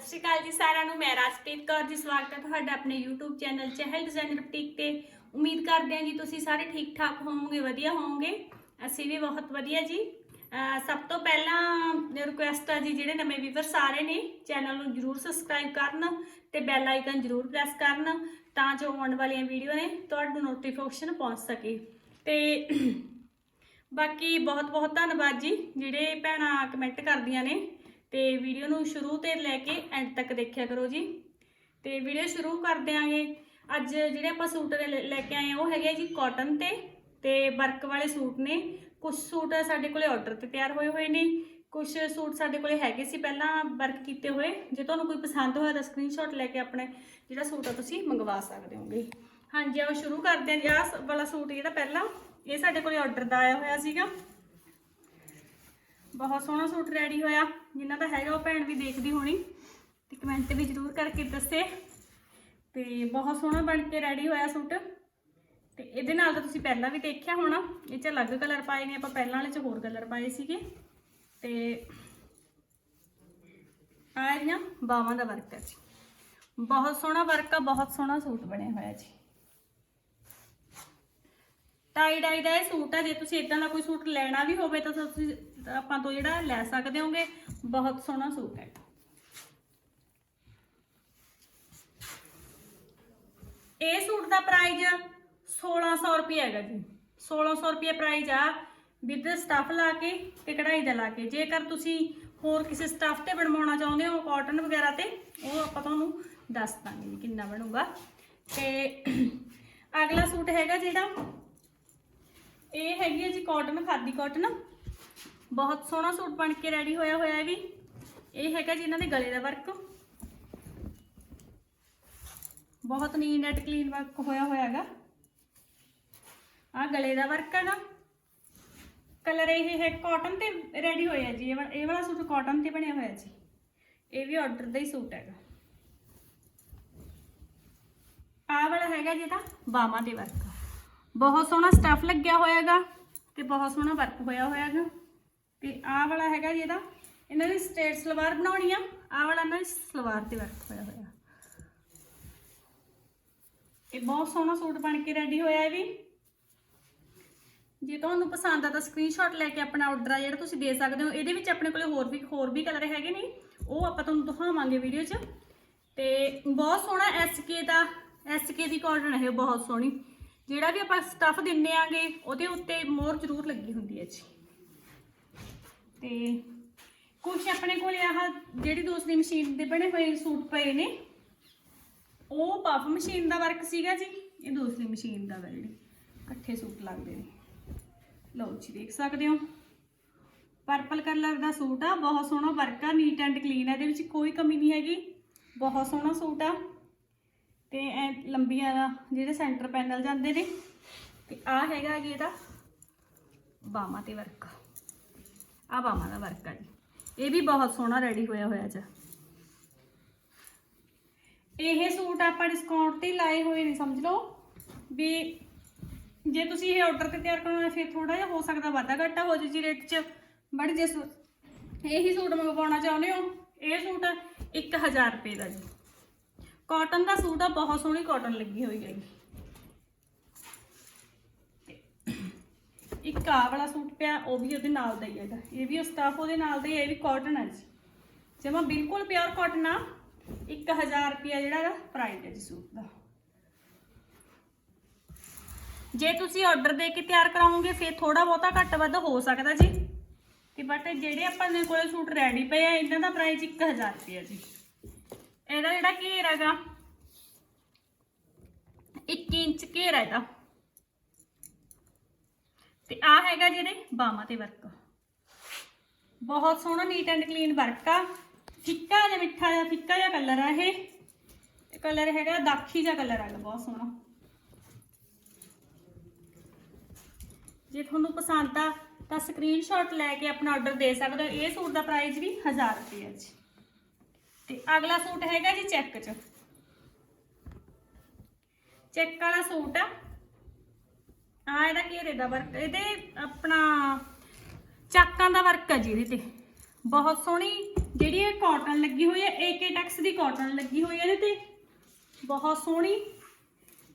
ਸਤਿ ਸ਼੍ਰੀ ਅਕਾਲ ਜੀ ਸਾਰਿਆਂ ਨੂੰ, ਮੈਂ ਰਾਜਪ੍ਰੀਤ ਕੌਰ ਜੀ, ਸਵਾਗਤ ਹੈ ਤੁਹਾਡਾ ਆਪਣੇ YouTube channel Chahal designer boutique ਤੇ। ਉਮੀਦ ਕਰਦੇ ਹਾਂ ਜੀ ਤੁਸੀਂ ਸਾਰੇ ਠੀਕ ਠਾਕ ਹੋਵੋਗੇ, ਵਧੀਆ ਹੋਵੋਗੇ। ਅਸੀਂ ਵੀ ਬਹੁਤ ਵਧੀਆ ਜੀ। ਸਭ ਤੋਂ ਪਹਿਲਾਂ ਰਿਕੁਐਸਟ ਆ ਜੀ, ਜਿਹੜੇ ਨਵੇਂ ਵੀਵਰ ਸਾਰੇ ਨੇ, ਚੈਨਲ ਨੂੰ ਜਰੂਰ ਸਬਸਕ੍ਰਾਈਬ ਕਰਨ ਤੇ ਬੈਲ ਆਈਕਨ ਜਰੂਰ ਪ੍ਰੈਸ ਕਰਨ ਤਾਂ ਜੋ ਆਉਣ ਵਾਲੀਆਂ ਵੀਡੀਓ ਨੇ ਤੁਹਾਨੂੰ ਨੋਟੀਫਿਕੇਸ਼ਨ ਪਹੁੰਚ ਸਕੇ। ਤੇ ਬਾਕੀ ਬਹੁਤ ਬਹੁਤ ਧੰਨਵਾਦ ਜੀ, ਜਿਹੜੇ ਭੈਣਾਂ ਕਮੈਂਟ ਕਰਦੀਆਂ ਨੇ। ਤੇ ਵੀਡੀਓ ਨੂੰ ਸ਼ੁਰੂ ਤੇ ਲੈ ਕੇ ਐਂਡ ਤੱਕ ਦੇਖਿਆ ਕਰੋ ਜੀ। ਤੇ ਵੀਡੀਓ ਸ਼ੁਰੂ ਕਰ ਦਿਆਂਗੇ ਅੱਜ ਜਿਹੜੇ ਆਪਾਂ ਸੂਟ ਲੈ ਲੈ ਕੇ ਆਏ ਆ, ਉਹ ਹੈਗੇ ਆ ਜੀ ਕਾਟਨ ਤੇ ਤੇ ਵਰਕ ਵਾਲੇ ਸੂਟ ਨੇ। ਕੁਝ ਸੂਟ ਸਾਡੇ ਕੋਲੇ ਆਰਡਰ ਤੇ ਤਿਆਰ ਹੋਏ ਹੋਏ ਨੇ। ਕੁਝ ਸੂਟ ਸਾਡੇ ਕੋਲੇ ਹੈਗੇ ਸੀ ਪਹਿਲਾਂ ਵਰਕ ਕੀਤੇ ਹੋਏ। ਜੇ ਤੁਹਾਨੂੰ ਕੋਈ ਪਸੰਦ ਹੋਇਆ ਤਾਂ ਸਕਰੀਨਸ਼ਾਟ ਲੈ ਕੇ ਆਪਣੇ ਜਿਹੜਾ ਸੂਟ ਆ ਤੁਸੀਂ ਮੰਗਵਾ ਸਕਦੇ ਹੋਗੇ। ਹਾਂਜੀ, ਆਓ ਸ਼ੁਰੂ ਕਰਦੇ ਹਾਂ ਜੀ ਆਹ ਵਾਲਾ ਸੂਟ ਜਿਹੜਾ ਪਹਿਲਾਂ, ਇਹ ਸਾਡੇ ਕੋਲੇ ਆਰਡਰ ਦਾ ਆਇਆ ਹੋਇਆ ਸੀਗਾ। ਬਹੁਤ ਸੋਹਣਾ ਸੂਟ ਰੈਡੀ ਹੋਇਆ। ਜਿਨ੍ਹਾਂ ਦਾ ਹੈਗਾ ਉਹ ਭੈਣ ਵੀ ਦੇਖਦੀ ਹੋਣੀ। ਤੇ ਕਮੈਂਟ ਵੀ ਜ਼ਰੂਰ ਕਰਕੇ ਦੱਸੇ। ਤੇ ਬਹੁਤ ਸੋਹਣਾ ਬਣ ਕੇ ਰੈਡੀ ਹੋਇਆ ਸੂਟ। ਤੇ ਇਹਦੇ ਨਾਲ ਤਾਂ ਤੁਸੀਂ ਪਹਿਲਾਂ ਵੀ ਦੇਖਿਆ ਹੋਣਾ। ਇਹ 'ਚ ਅਲੱਗ ਕਲਰ ਪਾਏ ਨੇ। ਆਪਾਂ ਪਹਿਲਾਂ ਵਾਲੇ 'ਚ ਹੋਰ ਕਲਰ ਪਾਏ ਸੀਗੇ। ਤੇ ਆਹ ਇਹਦੀਆਂ ਬਾਵਾਂ ਦਾ ਵਰਕ ਹੈ ਜੀ। ਬਹੁਤ ਸੋਹਣਾ ਵਰਕ ਆ, ਬਹੁਤ ਸੋਹਣਾ ਸੂਟ ਬਣਿਆ ਹੋਇਆ ਜੀ। ਟਾਈ ਡਾਈ ਦਾ ਇਹ ਸੂਟ ਆ, ਜੇ ਤੁਸੀਂ ਇਦਾਂ ਦਾ ਕੋਈ ਸੂਟ ਲੈਣਾ ਵੀ ਹੋਵੇ ਤਾਂ ਤੁਸੀਂ ਆਪਾਂ ਤੋਂ ਜਿਹੜਾ ਲੈ ਸਕਦੇ ਹੋਗੇ, ਬਹੁਤ ਸੋਹਣਾ ਸੂਟ ਹੈ। ਇਹ ਸੂਟ ਦਾ ਪ੍ਰਾਈਸ 1600 ਰੁਪਏ ਹੈਗਾ ਜੀ। 1600 ਰੁਪਏ ਪ੍ਰਾਈਸ ਆ ਵਿਦ ਸਟਫ ਲਾ ਕੇ ਤੇ ਕਢਾਈ ਦਾ ਲਾ ਕੇ। ਜੇਕਰ ਤੁਸੀਂ ਹੋਰ ਕਿਸੇ ਸਟਫ ਤੇ ਬਣਵਾਉਣਾ ਚਾਹੁੰਦੇ ਹੋ ਕਾਟਨ ਵਗੈਰਾ ਤੇ, ਉਹ ਆਪਾਂ ਤੁਹਾਨੂੰ ਦੱਸ ਦਾਂਗੇ ਕਿੰਨਾ ਬਣੂਗਾ। ਤੇ ਅਗਲਾ ਸੂਟ ਹੈਗਾ ਜਿਹੜਾ ਇਹ ਹੈਗੀ ਹੈ ਜੀ ਕਾਟਨ ਖਾਦੀ ਕਾਟਨ ਬਹੁਤ ਸੋਹਣਾ ਸੂਟ ਬਣ ਕੇ ਰੈਡੀ ਹੋਇਆ ਹੋਇਆ ਹੈ ਵੀ। ਇਹ ਹੈਗਾ ਜੀ ਇਹਨਾਂ ਦੇ ਗਲੇ ਦਾ ਵਰਕ ਬਹੁਤ ਨੀਟ ਐਂਡ ਕਲੀਨ ਵਰਕ ਹੋਇਆ ਹੋਇਆ ਹੈਗਾ। ਆ ਗਲੇ ਦਾ ਵਰਕ ਹੈਗਾ। ਕਲਰ ਇਹ ਹੈ ਕਾਟਨ ਤੇ ਰੈਡੀ ਹੋਇਆ ਜੀ। ਇਹ ਵਾ- ਇਹ ਵਾਲਾ ਸੂਟ ਕਾਟਨ ਤੇ ਬਣਿਆ ਹੋਇਆ ਜੀ। ਇਹ ਵੀ ਆਰਡਰ ਦਾ ਹੀ ਸੂਟ ਹੈਗਾ। ਆਹ ਵਾਲਾ ਹੈਗਾ ਜਿਹਦਾ ਬਾਹਾਂ ਦੇ ਵਰਕ ਬਹੁਤ ਸੋਹਣਾ ਸਟਫ ਲੱਗਿਆ ਹੋਇਆਗਾ ਤੇ ਬਹੁਤ ਸੋਹਣਾ ਵਰਕ ਹੋਇਆ ਹੋਇਆਗਾ। ਤੇ ਆਹ ਵਾਲਾ ਹੈਗਾ ਜੀ ਇਹਦਾ। ਇਹਨਾਂ ਦੀ ਸਟੇਟ ਸਲਵਾਰ ਬਣਾਉਣੀ ਆ। ਆਹ ਵਾਲਾ ਇਹਨਾਂ ਦੀ ਸਲਵਾਰ ਤੇ ਵਰਕ ਹੋਇਆ ਹੋਇਆ। ਇਹ ਬਹੁਤ ਸੋਹਣਾ ਸੂਟ ਬਣ ਕੇ ਰੈਡੀ ਹੋਇਆ ਹੈ ਵੀ। ਜੇ ਤੁਹਾਨੂੰ ਪਸੰਦ ਆ ਤਾਂ ਸਕਰੀਨਸ਼ਾਟ ਲੈ ਕੇ ਆਪਣਾ ਆਰਡਰ ਆ ਜਿਹੜਾ ਤੁਸੀਂ ਦੇ ਸਕਦੇ ਹੋ। ਇਹਦੇ ਵਿੱਚ ਆਪਣੇ ਕੋਲੇ ਹੋਰ ਵੀ ਹੋਰ ਵੀ ਕਲਰ ਹੈਗੇ ਨੇ। ਉਹ ਆਪਾਂ ਤੁਹਾਨੂੰ ਦਿਖਾਵਾਂਗੇ ਵੀਡੀਓ 'ਚ। ਤੇ ਬਹੁਤ ਸੋਹਣਾ ਐਸਕੇ ਦਾ ਐਸਕੇ ਦੀ ਕਾਟਨ ਹੈ ਬਹੁਤ ਸੋਹਣੀ। ਜਿਹੜਾ ਵੀ ਆਪਾਂ ਸਟਫ ਦਿੰਨੇ ਆਂਗੇ, ਉਹਦੇ ਉੱਤੇ ਮੋਹਰ ਜ਼ਰੂਰ ਲੱਗੀ ਹੁੰਦੀ ਹੈ ਜੀ। ਤੇ ਕੁਝ ਆਪਣੇ ਕੋਲ ਆਹ ਜਿਹੜੀ ਦੂਸਰੀ ਮਸ਼ੀਨ ਦੇ ਬਣੇ ਹੋਏ ਸੂਟ ਪਏ ਨੇ, ਉਹ ਪਫ ਮਸ਼ੀਨ ਦਾ ਵਰਕ ਸੀਗਾ ਜੀ। ਇਹ ਦੂਸਰੀ ਮਸ਼ੀਨ ਦਾ ਵਾ ਜਿਹੜੀ, ਇਕੱਠੇ ਸੂਟ ਲੱਗਦੇ ਨੇ। ਲਓ ਜੀ, ਦੇਖ ਸਕਦੇ ਹੋ। ਪਰਪਲ ਕਲਰ ਦਾ ਸੂਟ ਆ, ਬਹੁਤ ਸੋਹਣਾ ਵਰਕ ਆ ਨੀਟ ਐਂਡ ਕਲੀਨ ਆ, ਇਹਦੇ ਵਿੱਚ ਕੋਈ ਕਮੀ ਨਹੀਂ ਹੈਗੀ। ਬਹੁਤ ਸੋਹਣਾ ਸੂਟ ਆ। ਤੇ ਐ ਲੰਬੀਆਂ ਦਾ ਜਿਹੜੇ ਸੈਂਟਰ ਪੈਨਲ ਜਾਂਦੇ ਨੇ, ਤੇ ਆ ਹੈਗਾ ਜੀ ਇਹਦਾ ਬਾਹਾਂ ਤੇ ਵਰਕ। ਆ ਬਾਹਾਂ ਦਾ ਵਰਕ ਆ ਜੀ। ਇਹ ਵੀ ਬਹੁਤ ਸੋਹਣਾ ਰੈਡੀ ਹੋਇਆ ਹੋਇਆ ਜੀ ਇਹ ਸੂਟ ਆਪਾਂ ਡਿਸਕਾਊਂਟ ਤੇ ਲਾਏ ਹੋਏ ਨੇ, ਸਮਝ ਲਓ। ਵੀ ਜੇ ਤੁਸੀਂ ਇਹ ਆਰਡਰ ਤੇ ਤਿਆਰ ਕਰਨਾ ਫਿਰ ਥੋੜਾ ਜਿਹਾ ਹੋ ਸਕਦਾ, ਵਾਧਾ ਘਾਟਾ ਹੋ ਜੇ ਜੀ ਰੇਟ 'ਚ। ਬਟ ਜੇ ਇਹੀ ਸੂਟ ਮੰਗਵਾਉਣਾ ਚਾਹੁੰਦੇ ਹੋ, ਇਹ ਸੂਟ 1000 ਰੁਪਏ ਦਾ ਜੀ। ਕਾਟਨ ਦਾ ਸੂਟ ਆ, ਬਹੁਤ ਸੋਹਣੀ ਕਾਟਨ ਲੱਗੀ ਹੋਈ ਹੈ। ਇੱਕ ਆਹ ਵਾਲਾ ਸੂਟ ਪਿਆ, ਉਹ ਵੀ ਉਹਦੇ ਨਾਲ ਦਾ ਹੀ ਹੈਗਾ। ਇਹ ਵੀ ਸਟਾਫ ਉਹਦੇ ਨਾਲ ਦਾ ਹੀ ਹੈ, ਇਹ ਵੀ ਕਾਟਨ ਹੈ ਜੀ। ਜਮਾ ਬਿਲਕੁਲ ਪਿਓਰ ਕਾਟਨ ਆ। 1000 ਰੁਪਿਆ ਜਿਹੜਾ ਇਹਦਾ ਪ੍ਰਾਈਸ ਹੈ ਜੀ ਸੂਟ ਦਾ। ਜੇ ਤੁਸੀਂ ਆਰਡਰ ਦੇ ਕੇ ਤਿਆਰ ਕਰਾਓਗੇ, ਫਿਰ ਥੋੜਾ ਬਹੁਤਾ ਘੱਟ ਵੱਧ ਹੋ ਸਕਦਾ ਜੀ। ਤੇ ਬਟ ਜਿਹੜੇ ਆਪਾਂ ਦੇ ਕੋਲੇ ਸੂਟ ਰੈਡੀ ਪਏ ਆ, ਇਹਨਾਂ ਦਾ ਪ੍ਰਾਈਸ 1000 ਰੁਪਿਆ ਜੀ। ਇਹਦਾ ਜਿਹੜਾ ਘੇਰ ਹੈਗਾ 1 ਇੰਚ ਘੇਰ ਹੈ ਇਹਦਾ। ਤੇ ਆ ਹੈਗਾ ਜਿਹੜੇ ਬਾਹਾਂ ਤੇ ਵਰਕ ਬਹੁਤ ਸੋਹਣਾ ਨੀਟ ਐਂਡ ਕਲੀਨ ਵਰਕ ਆ। ਫਿੱਕਾ ਜਿਹਾ, ਮਿੱਠਾ ਜਿਹਾ, ਫਿੱਕਾ ਜਿਹਾ ਕਲਰ ਆ ਇਹ। ਕਲਰ ਹੈਗਾ ਦਾਖੀ ਜਿਹਾ ਕਲਰ ਹੈਗਾ ਬਹੁਤ ਸੋਹਣਾ। ਜੇ ਤੁਹਾਨੂੰ ਪਸੰਦ ਆ ਤਾਂ ਸਕਰੀਨਸ਼ਾਟ ਲੈ ਕੇ ਆਪਣਾ ਆਰਡਰ ਦੇ ਸਕਦੇ ਹੋ। ਇਹ ਸੂਟ ਦਾ ਪ੍ਰਾਈਸ ਵੀ 1000 ਰੁਪਏ ਹੈ ਜੀ। ਤੇ ਅਗਲਾ ਸੂਟ ਹੈਗਾ ਜੀ ਚੈੱਕ 'ਚ। ਚੈੱਕ ਵਾਲਾ ਸੂਟ ਆ। ਆ ਇਹਦਾ ਘੇਰੇ ਦਾ ਵਰਕ ਇਹਦੇ ਆਪਣਾ ਚਾਕਾਂ ਦਾ ਵਰਕ ਆ ਜੀ ਇਹਦੇ ਤੇ। ਬਹੁਤ ਸੋਹਣੀ ਜਿਹੜੀ ਇਹ ਕਾਟਨ ਲੱਗੀ ਹੋਈ ਹੈ ਏਕੇ ਟੈਕਸ ਦੀ ਕਾਟਨ ਲੱਗੀ ਹੋਈ ਹੈ ਇਹਦੇ ਤੇ। ਬਹੁਤ ਸੋਹਣੀ।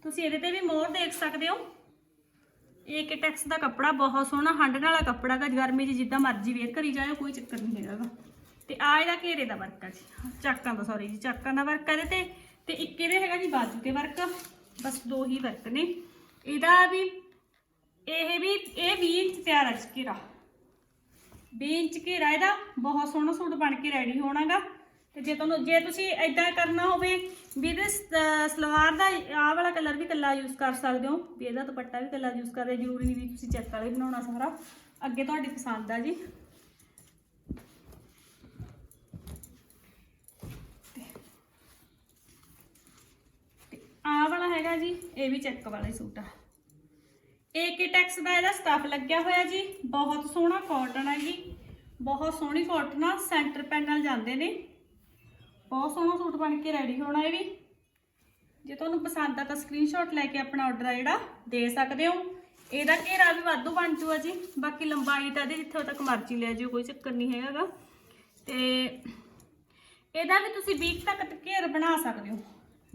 ਤੁਸੀਂ ਇਹਦੇ ਤੇ ਵੀ ਮੋਰ ਦੇਖ ਸਕਦੇ ਹੋ। ਏਕੇ ਟੈਕਸ ਦਾ ਕੱਪੜਾ ਬਹੁਤ ਸੋਹਣਾ, ਹੰਡਣ ਵਾਲਾ ਕੱਪੜਾ ਦਾ ਗਰਮੀ 'ਚ ਜਿੱਦਾਂ ਮਰਜ਼ੀ ਵੇਅਰ ਕਰੀ ਜਾਓ ਕੋਈ ਚੱਕਰ ਨਹੀਂ ਹੈਗਾ ਤੇ ਆ ਇਹਦਾ ਘੇਰੇ ਦਾ ਵਰਕ ਆ ਜੀ। ਚਾਕਾਂ ਦਾ ਸੌਰੀ ਜੀ, ਚਾਕਾਂ ਦਾ ਵਰਕ ਆ ਇਹਦੇ ਤੇ। ਤੇ ਇੱਕ ਇਹਦੇ ਹੈਗਾ ਜੀ ਬਾਜੂ ਤੇ ਵਰਕ। ਬਸ ਦੋ ਹੀ ਵਰਕ ਨੇ। ਇਹਦਾ ਵੀ, ਇਹ ਵੀ, ਇਹ 20 ਇੰਚ ਤਿਆਰ ਆ ਘੇਰਾ। 20 ਇੰਚ ਘੇਰਾ ਇਹਦਾ। ਬਹੁਤ ਸੋਹਣਾ ਸੂਟ ਬਣ ਕੇ ਰੈਡੀ ਹੋਣਾਗਾ। ਤੇ ਜੇ ਤੁਹਾਨੂੰ, ਜੇ ਤੁਸੀਂ ਐਦਾਂ ਕਰਨਾ ਹੋਵੇ ਵੀ ਇਹਦੇ ਸਲਵਾਰ ਦਾ ਆਹ ਵਾਲਾ ਕਲਰ ਵੀ ਕੱਲਾ ਯੂਜ਼ ਕਰ ਸਕਦੇ ਹੋ। ਵੀ ਇਹਦਾ ਦੁਪੱਟਾ ਵੀ ਕੱਲਾ ਯੂਜ਼ ਕਰਦੇ ਜ਼ਰੂਰੀ ਨਹੀਂ ਵੀ ਤੁਸੀਂ ਚੈੱਕ ਵਾਲੇ ਬਣਾਉਣਾ ਸਾਰਾ। ਅੱਗੇ ਤੁਹਾਡੀ ਪਸੰਦ ਆ ਜੀ ਤੇ ਆਹ ਵਾਲਾ ਹੈਗਾ ਜੀ, ਇਹ ਵੀ ਚੈੱਕ ਵਾਲਾ ਹੀ ਸੂਟ ਆ। ਏਕੇ ਟੈਕਸ ਦਾ ਇਹਦਾ ਸਟਫ ਲੱਗਿਆ ਹੋਇਆ ਜੀ? ਬਹੁਤ ਸੋਹਣਾ ਕਾਟਨ ਹੈ ਜੀ। ਬਹੁਤ ਸੋਹਣੀ ਕਾਟਨ ਆ ਸੈਂਟਰ ਪੈਨਲ ਜਾਂਦੇ ਨੇ। ਬਹੁਤ ਸੋਹਣਾ ਸੂਟ ਬਣ ਕੇ ਰੈਡੀ ਹੋਣਾ ਇਹ ਵੀ। ਜੇ ਤੁਹਾਨੂੰ ਪਸੰਦ ਆ ਤਾਂ ਸਕਰੀਨਸ਼ਾਟ ਲੈ ਕੇ ਆਪਣਾ ਆਰਡਰ ਆ ਜਿਹੜਾ, ਦੇ ਸਕਦੇ ਹੋ। ਇਹਦਾ ਘੇਰਾ ਵੀ ਵਾਧੂ ਬਣ ਜੂਗਾ ਜੀ। ਬਾਕੀ ਲੰਬਾਈ ਤਾਂ ਇਹਦੇ ਜਿੱਥੋਂ ਤੱਕ ਮਰਜ਼ੀ ਲੈ ਜਿਓ, ਕੋਈ ਚੱਕਰ ਨਹੀਂ ਹੈਗਾਗਾ। ਤੇ ਇਹਦਾ ਵੀ ਤੁਸੀਂ 20 ਤੱਕ ਘੇਰ ਬਣਾ ਸਕਦੇ ਹੋ।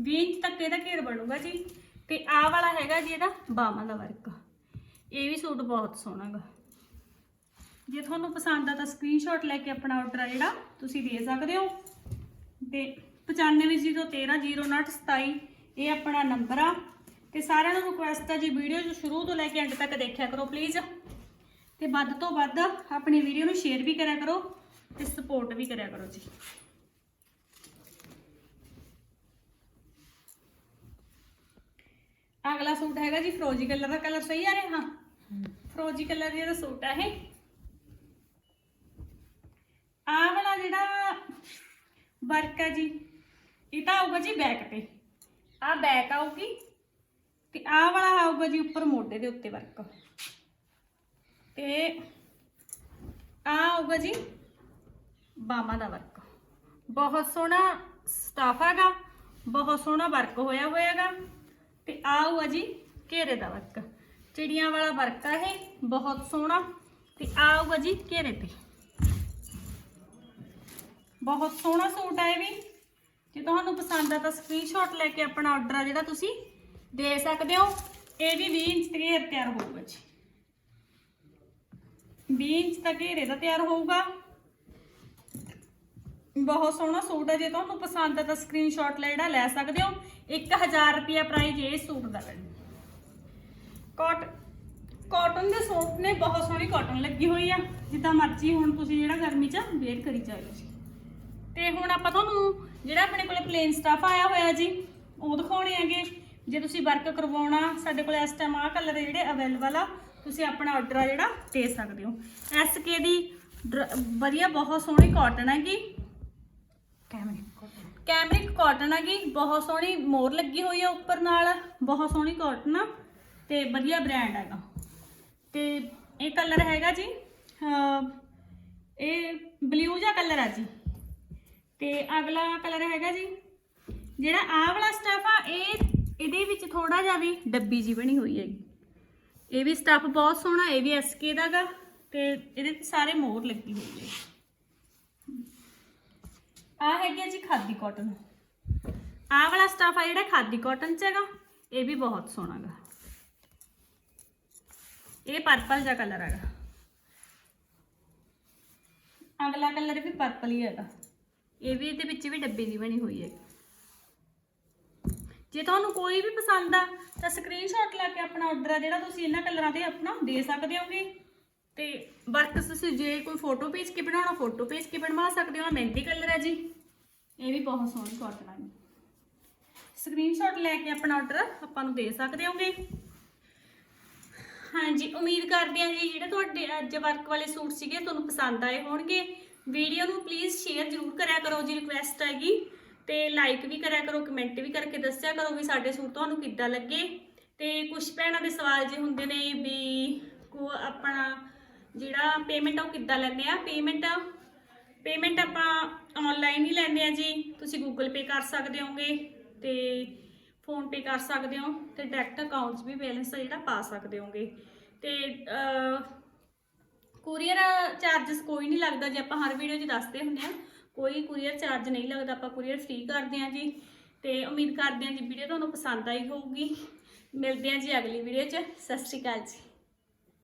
20 ਇੰਚ ਤੱਕ ਇਹਦਾ ਘੇਰ ਬਣੂਗਾ ਜੀ। ਤੇ ਆਹ ਵਾਲਾ ਹੈਗਾ ਜੀ ਇਹਦਾ ਬਾਹਾਂ ਦਾ ਵਰਕ। ਇਹ ਵੀ ਸੂਟ ਬਹੁਤ ਸੋਹਣਾ ਗਾ। ਜੇ ਤੁਹਾਨੂੰ ਪਸੰਦ ਆ ਤਾਂ ਸਕਰੀਨਸ਼ਾਟ ਲੈ ਕੇ ਆਪਣਾ ਆਰਡਰ ਆ ਜਿਹੜਾ, ਤੁਸੀਂ ਦੇ ਸਕਦੇ ਹੋ। ਤੇ 9501300927 ਇਹ ਆਪਣਾ ਨੰਬਰ ਆ। ਤੇ ਸਾਰਿਆਂ ਨੂੰ ਰਿਕੁਐਸਟ ਆ ਜੀ ਵੀਡੀਓ ਨੂੰ ਸ਼ੁਰੂ ਤੋਂ ਲੈ ਕੇ ਐਂਡ ਤੱਕ ਦੇਖਿਆ ਕਰੋ ਪਲੀਜ਼ ਤੇ ਵੱਧ ਤੋਂ ਵੱਧ ਆਪਣੀ ਵੀਡੀਓ ਨੂੰ ਸ਼ੇਅਰ ਵੀ ਕਰਿਆ ਕਰੋ ਤੇ ਸਪੋਰਟ ਵੀ ਕਰਿਆ ਕਰੋ ਜੀ। ਅਗਲਾ ਸੂਟ ਹੈਗਾ ਜੀ ਫਰੋਜੀ ਕਲਰ ਦਾ, ਕਲਰ ਸਹੀ ਆ ਰਿਹਾ? ਹਾਂ ਫਰੋਜੀ ਕਲਰ ਜਿਹੜਾ ਸੂਟ ਆ ਇਹ। ਆਹ ਵਾਲਾ ਜਿਹੜਾ ਵਰਕ ਹੈ ਜੀ, ਇਹ ਤਾਂ ਆਊਗਾ ਜੀ ਬੈਕ ਤੇ। ਆਹ ਬੈਕ ਆਊਗੀ ਤੇ ਆਹ ਵਾਲਾ ਆਊਗਾ ਜੀ ਉੱਪਰ ਮੋਢੇ ਦੇ ਉੱਤੇ ਵਰਕ ਤੇ ਆਹ ਆਊਗਾ ਜੀ ਬਾਹਾਂ ਦਾ ਵਰਕ ਬਹੁਤ ਸੋਹਣਾ ਸਟਾਫ ਹੈਗਾ, ਬਹੁਤ ਸੋਹਣਾ ਵਰਕ ਹੋਇਆ ਹੋਇਆਗਾ ਤੇ ਆਹ ਆਊਗਾ ਜੀ ਘੇਰੇ ਦਾ ਵਰਕ। ਚਿੜੀਆਂ ਵਾਲਾ ਵਰਕ ਆ ਇਹ, ਬਹੁਤ ਸੋਹਣਾ। ਤੇ ਆਹ ਆਊਗਾ ਜੀ ਘੇਰੇ ਤੇ। ਬਹੁਤ ਸੋਹਣਾ ਸੂਟ ਆ ਇਹ ਵੀ। ਜੇ ਤੁਹਾਨੂੰ ਪਸੰਦ ਆ ਤਾਂ ਸਕਰੀਨਸ਼ਾਟ ਲੈ ਕੇ ਆਪਣਾ ਆਰਡਰ ਆ ਜਿਹੜਾ ਤੁਸੀਂ ਦੇ ਸਕਦੇ ਹੋ। ਇਹ ਵੀ 20 ਇੰਚ ਤੇ ਘੇਰ ਤਿਆਰ ਹੋਊਗਾ ਜੀ। 20 ਇੰਚ ਤੱਕ ਘੇਰੇ ਦਾ ਤਿਆਰ ਹੋਊਗਾ। ਬਹੁਤ ਸੋਹਣਾ ਸੂਟ ਹੈ ਜੇ ਤੁਹਾਨੂੰ ਪਸੰਦ ਆ ਤਾਂ ਸਕਰੀਨਸ਼ਾਟ ਲੈ ਜਿਹੜਾ ਲੈ ਸਕਦੇ ਹੋ। 1000 ਰੁਪਿਆ ਪ੍ਰਾਈਸ ਇਹ ਸੂਟ ਦਾ। ਹੈ ਕਾਟ ਕਾਟਨ ਦੇ ਸੂਟ ਨੇ ਬਹੁਤ ਸੋਹਣੀ ਕਾਟਨ ਲੱਗੀ ਹੋਈ ਆ। ਜਿੱਦਾਂ ਮਰਜ਼ੀ ਹੁਣ ਤੁਸੀਂ ਜਿਹੜਾ ਗਰਮੀ 'ਚ ਵੇਅਰ ਕਰੀ ਜਾਇਓ ਜੀ। ਤੇ ਹੁਣ ਆਪਾਂ ਤੁਹਾਨੂੰ ਜਿਹੜਾ ਆਪਣੇ ਕੋਲੇ ਪਲੇਨ ਸਟਫ ਆਇਆ ਹੋਇਆ ਜੀ ਉਹ ਦਿਖਾਉਣੇ ਹੈਗੇ। ਜੇ ਤੁਸੀਂ ਵਰਕ ਕਰਵਾਉਣਾ ਸਾਡੇ ਕੋਲ ਇਸ ਟਾਈਮ ਆਹ ਕਲਰ ਜਿਹੜੇ ਅਵੇਲੇਬਲ ਆ ਤੁਸੀਂ ਆਪਣਾ ਆਰਡਰ ਆ ਜਿਹੜਾ ਦੇ ਸਕਦੇ ਹੋ। ਐਸਕੇ ਦੀ ਡਰ- ਵਧੀਆ ਬਹੁਤ ਸੋਹਣੀ ਕਾਟਨ ਹੈਗੀ। ਕੈਮਰਿਕ ਕਾਟਨ ਹੈਗੀ ਬਹੁਤ ਸੋਹਣੀ ਮੋਰ ਲੱਗੀ ਹੋਈ ਆ ਉੱਪਰ ਨਾਲ, ਬਹੁਤ ਸੋਹਣੀ ਕਾਟਨ ਆ ਤੇ ਵਧੀਆ ਬ੍ਰਾਂਡ ਹੈਗਾ। ਤੇ ਇਹ ਕਲਰ ਹੈਗਾ ਜੀ ਇਹ ਬਲੂ ਜਿਹਾ ਕਲਰ ਆ ਜੀ। ਤੇ ਅਗਲਾ ਕਲਰ ਹੈਗਾ ਜੀ, ਜਿਹੜਾ ਆਹ ਵਾਲਾ ਸਟਫ ਆ, ਇਹ ਇਹਦੇ ਵਿੱਚ ਥੋੜਾ ਜਿਹਾ ਵੀ ਡੱਬੀ ਜੀ ਬਣੀ ਹੋਈ ਹੈਗੀ। ਇਹ ਵੀ ਸਟਫ ਬਹੁਤ ਸੋਹਣਾ, ਇਹ ਵੀ ਐਸਕੇ ਦਾਗਾ ਤੇ ਇਹਦੇ ਤੇ ਸਾਰੇ ਮੋਹਰ ਲੱਗੀ ਹੋਈ ਹੈ ਆ ਹੈਗੀ ਆ ਜੀ ਖਾਦੀ ਕਾਟਨ ਆਹ ਵਾਲਾ ਸਟਾਫ ਆ ਜਿਹੜਾ ਖਾਦੀ ਕਾਟਨ ਚ ਹੈਗਾ, ਇਹ ਵੀ ਬਹੁਤ ਸੋਹਣਾ ਗਾ। ਇਹ ਪਰਪਲ ਜਿਹਾ ਕਲਰ ਹੈਗਾ। ਅਗਲਾ ਕਲਰ ਵੀ ਪਰਪਲ ਹੀ ਹੈਗਾ। ਇਹ ਵੀ ਇਹਦੇ ਵਿੱਚ ਵੀ ਡੱਬੇ ਦੀ ਬਣੀ ਹੋਈ ਹੈ। ਜੇ ਤੁਹਾਨੂੰ ਕੋਈ ਵੀ ਪਸੰਦ ਆ, ਤਾਂ ਸਕਰੀਨਸ਼ਾਟ ਲੈ ਕੇ ਆਪਣਾ ਆਰਡਰ ਆ ਜਿਹੜਾ ਤੁਸੀਂ ਇਹਨਾਂ ਕਲਰਾਂ ਤੇ ਆਪਣਾ ਦੇ ਸਕਦੇ ਹੋਗੇ। ਤੇ ਵਰਕਸ ਤੁਸੀਂ ਜੇ ਕੋਈ ਫੋਟੋ ਭੇਜ ਕੇ ਬਣਾਉਣਾ ਫੋਟੋ ਭੇਜ ਕੇ ਬਣਵਾ ਸਕਦੇ ਹੋ। ਮਹਿੰਦੀ ਕਲਰ ਹੈ ਜੀ। ਇਹ ਵੀ ਬਹੁਤ ਸੋਹਣੀ ਕਾਟਨ ਹੈ ਸਕਰੀਨਸ਼ਾਟ ਲੈ ਕੇ ਆਪਣਾ ਆਰਡਰ ਆਪਾਂ ਨੂੰ ਦੇ ਸਕਦੇ ਹੋਗੇ? ਹਾਂਜੀ, ਉਮੀਦ ਕਰਦੇ ਹਾਂ ਜੀ ਜਿਹੜੇ ਤੁਹਾਡੇ ਅੱਜ ਵਰਕ ਵਾਲੇ ਸੂਟ ਸੀਗੇ ਤੁਹਾਨੂੰ ਪਸੰਦ ਆਏ ਹੋਣਗੇ। ਵੀਡੀਓ ਨੂੰ ਪਲੀਜ਼ ਸ਼ੇਅਰ ਜ਼ਰੂਰ ਕਰਿਆ ਕਰੋ ਜੀ ਰਿਕੁਐਸਟ ਹੈਗੀ। ਤੇ ਲਾਈਕ ਵੀ ਕਰਿਆ ਕਰੋ ਕਮੈਂਟ ਵੀ ਕਰਕੇ ਦੱਸਿਆ ਕਰੋ ਵੀ ਸਾਡੇ ਸੂਟ ਤੁਹਾਨੂੰ ਕਿੱਦਾਂ ਲੱਗੇ। ਤੇ ਕੁਝ ਭੈਣਾਂ ਦੇ ਸਵਾਲ ਜੇ ਹੁੰਦੇ ਨੇ ਵੀ ਕੋ ਆਪਣਾ ਜਿਹੜਾ ਪੇਮੈਂਟ ਉਹ ਕਿੱਦਾਂ ਲੈਂਦੇ ਆ? ਪੇਮੈਂਟ ਪੇਮੈਂਟ ਆਪਾਂ ਆਨਲਾਈਨ ਹੀ ਲੈਂਦੇ ਆ ਜੀ। ਤੁਸੀਂ ਗੂਗਲ ਪੇ ਕਰ ਸਕਦੇ ਹੋਗੇ। ਤੇ ਫੋਨ ਪੇ ਕਰ ਸਕਦੇ ਹੋ ਤੇ ਡਾਇਰੈਕਟ ਅਕਾਊਂਟਸ ਵੀ ਬੈਲੈਂਸ ਜਿਹੜਾ ਪਾ ਸਕਦੇ ਹੋਗੇ। ਤੇ ਕੁਰੀਅਰ ਚਾਰजेस ਕੋਈ ਨਹੀਂ ਲੱਗਦਾ ਜੇ ਆਪਾਂ ਹਰ ਵੀਡੀਓ 'ਚ ਦੱਸਦੇ ਹੁੰਦੇ ਆ ਕੋਈ ਕੁਰੀਅਰ ਚਾਰਜ ਨਹੀਂ ਲੱਗਦਾ, ਆਪਾਂ ਕੁਰੀਅਰ ਫ੍ਰੀ ਕਰਦੇ ਹਾਂ ਜੀ। ਤੇ ਉਮੀਦ ਕਰਦੇ ਹਾਂ ਜੀ ਵੀਡੀਓ ਤੁਹਾਨੂੰ ਪਸੰਦ ਆਈ ਹੋਊਗੀ। ਮਿਲਦੇ ਹਾਂ ਜੀ ਅਗਲੀ ਵੀਡੀਓ 'ਚ। ਸਤਿ ਸ਼੍ਰੀ ਅਕਾਲ ਜੀ।